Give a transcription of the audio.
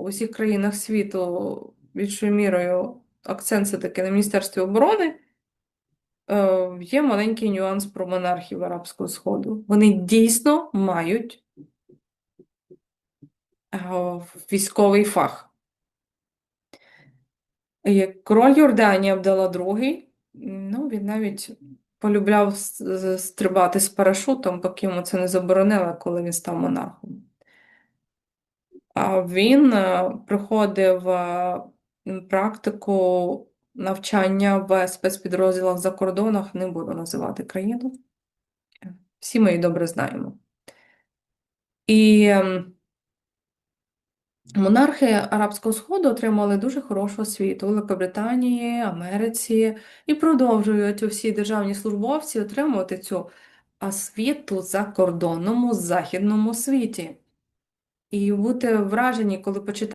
У всіх країнах світу більшою мірою акцент все таки на Міністерстві оборони. Е, Є маленький нюанс про монархів Арабського Сходу. Вони дійсно мають е, військовий фах. Король Йорданії Абдала II, ну, він навіть полюбляв стрибати з парашутом, поки йому це не заборонили, коли він став монархом. Він е, проходив е, практику навчання в спецпідрозділах за кордонах, не буду називати країну. Всі ми її добре знаємо. І монархи Арабського Сходу отримали дуже хорошу освіту у Великобританії, Америці і продовжують усі державні службовці отримувати цю освіту за кордонному західному світі. І бути вражені, коли почитаєте